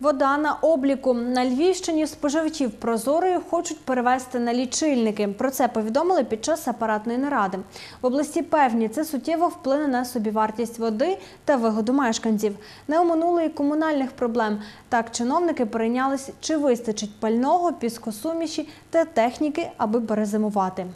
Вода на обліку на Львівщині споживачів прозорою хочуть перевести на лічильники. Про це повідомили під час апаратної наради. В області певні це суттєво вплине на собівартість води та вигоду мешканців. Не оминули і комунальних проблем. Так чиновники перейнялись, чи вистачить пального, піскосуміші та техніки, аби перезимувати.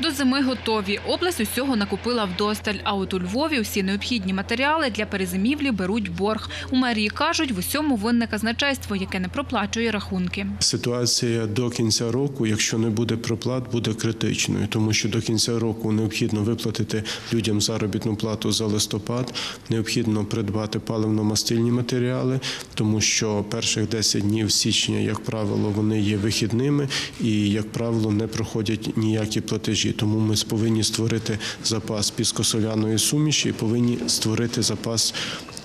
До зими готові. Область усього накупила вдосталь. А от у Львові усі необхідні матеріали для перезимівлі беруть борг. У мерії кажуть, в усьому винне казначейство, яке не проплачує рахунки. Ситуація до кінця року, якщо не буде проплат, буде критичною, тому що до кінця року необхідно виплатити людям заробітну плату за листопад, необхідно придбати паливно-мастильні матеріали, тому що перших 10 днів січня, як правило, вони є вихідними і, як правило, не проходять ніякі платежі. Тому ми повинні створити запас піскосоляної суміші і повинні створити запас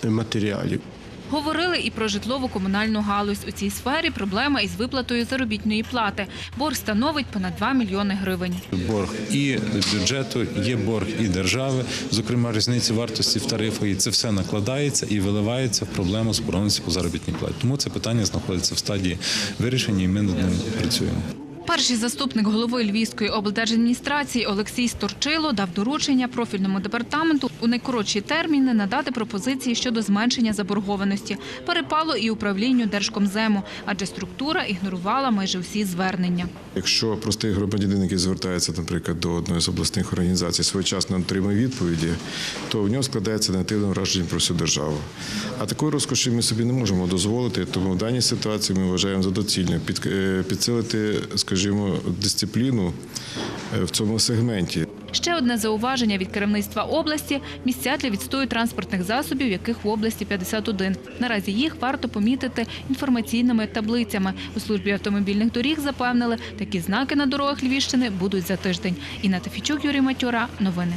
матеріалів. Говорили і про житлово-комунальну галузь. У цій сфері проблема із виплатою заробітної плати. Борг становить понад 2 мільйони гривень. борг і бюджету, є борг і держави, зокрема різниці вартості в тарифах, і це все накладається і виливається в проблему заборгованості по заробітній платі. Тому це питання знаходиться в стадії вирішення, і ми над ним працюємо. Перший заступник голови Львівської облдержадміністрації Олексій Сторчило дав доручення профільному департаменту у найкоротші терміни надати пропозиції щодо зменшення заборгованості. Перепало і управлінню Держкомзему, адже структура ігнорувала майже всі звернення. Якщо простий громадянин, який звертається, наприклад, до одної з обласних організацій, своєчасно отримує відповіді, то в нього складається негативне враження про всю державу. А такої розкоші ми собі не можемо дозволити, тому в даній ситуації ми вважаємо за доцільне е, підсилити, скажімо, дисципліну е, в цьому сегменті. Ще одне зауваження від керівництва області – місця для відстою транспортних засобів, яких в області 51. Наразі їх варто помітити інформаційними таблицями. У службі автомобільних доріг запевнили, такі знаки на дорогах Львівщини будуть за тиждень. Інна Тафічук, Юрій Матюра. Новини.